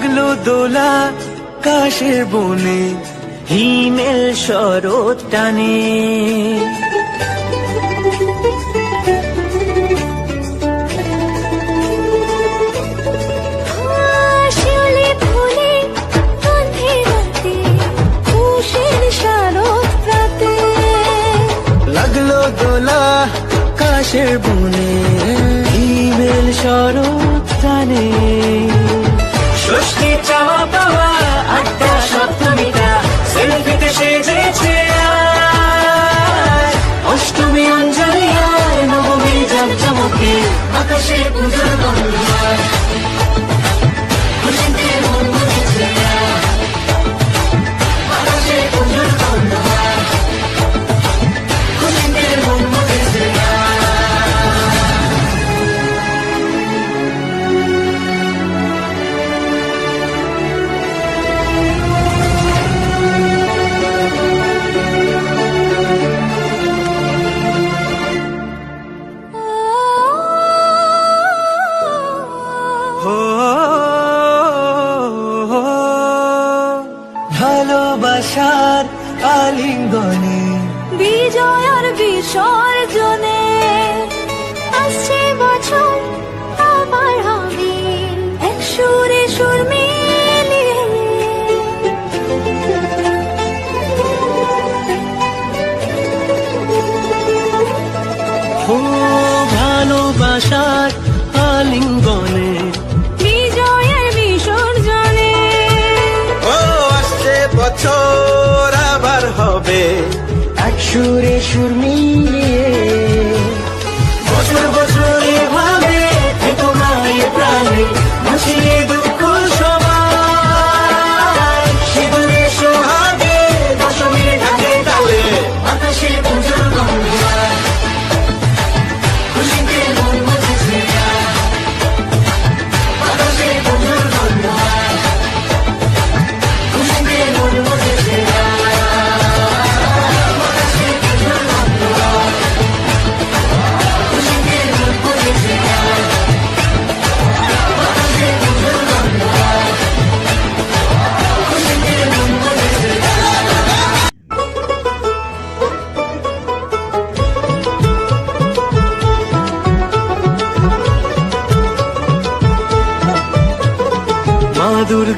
লাগল দোলা কাশের বনে হিমেল শরৎ টানে। লাগল দোলা কাশের বনে ইমেল শরৎ টানে। সুরে সুর মিলিয়ে বছর বছরে ভাবে তোমায় প্রাণে বসিয়ে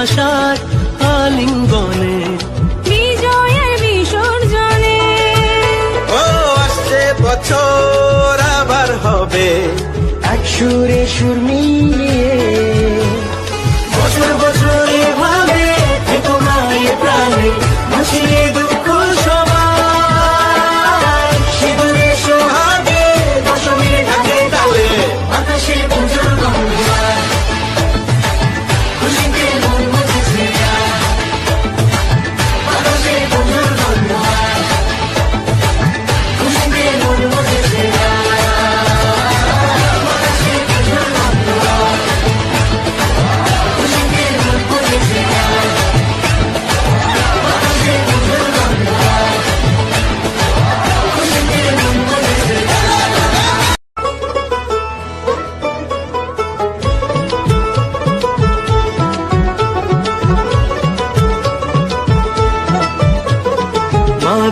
আশার আলিঙ্গনে। বিজয়ের বিসর্জনে। ও আসছে বছর আবার হবে। এক সুরে সুর মিলিয়ে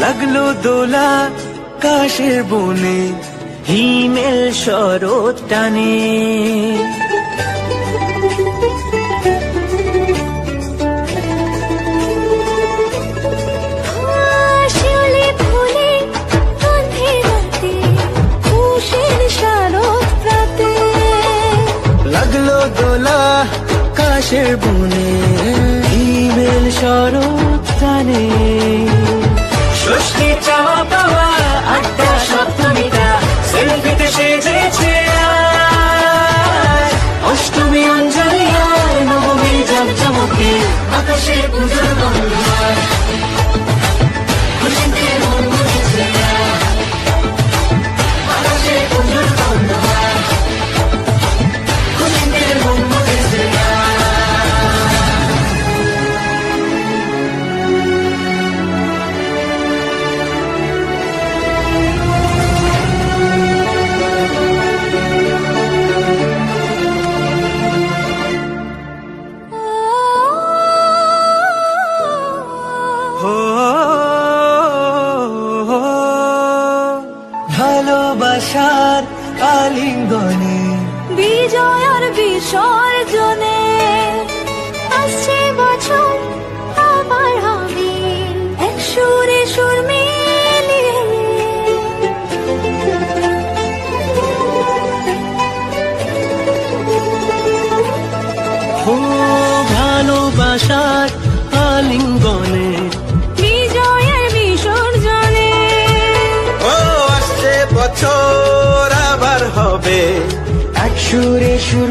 লাগল দোলা কাশের বনে হিমেল শরৎ টানে। লাগল দোলা কাশের বনে ইমেল শরৎ টানে। chava pra... সুরে সুর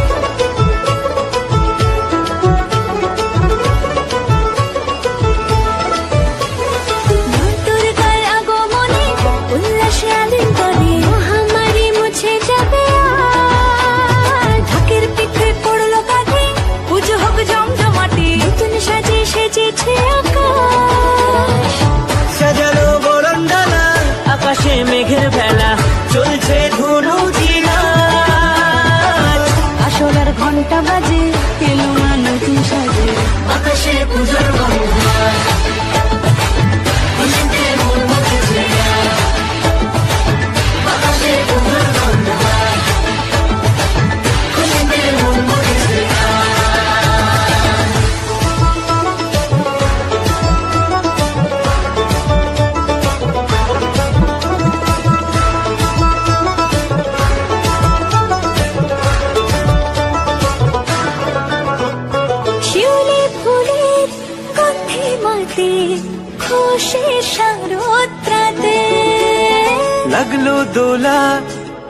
লাগল দোলা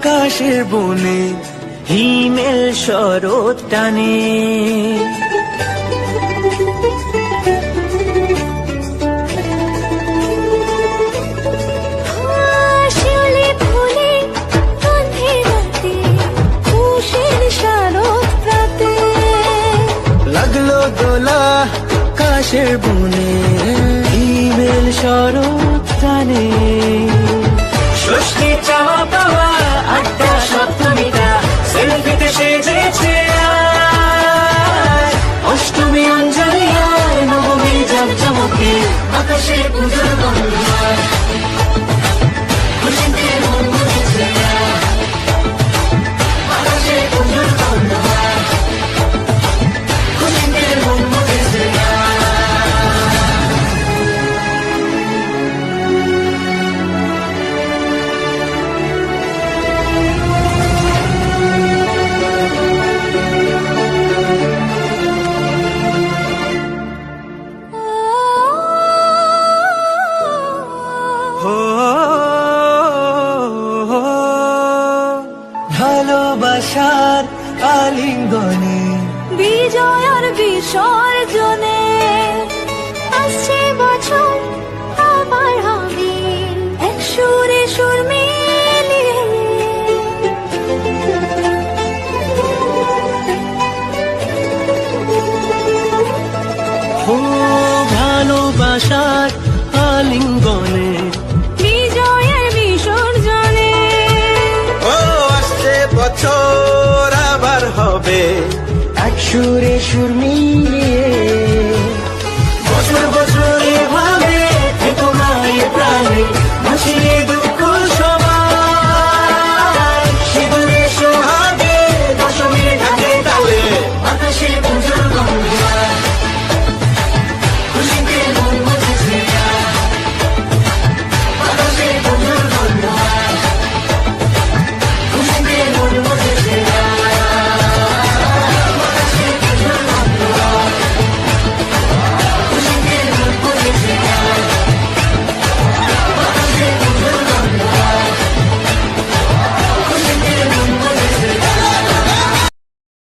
কাশের বনে হিমেল শরৎ টানে। লাগল দোলা কাশের বনে ইমেল শরৎ ষষ্ঠী চাওয়া পাওয়া আশার আলিঙ্গনে। বিজয়ের বিসর্জনে। ও আসছে বছর আবার হবে। এক সুরে সুর মিলে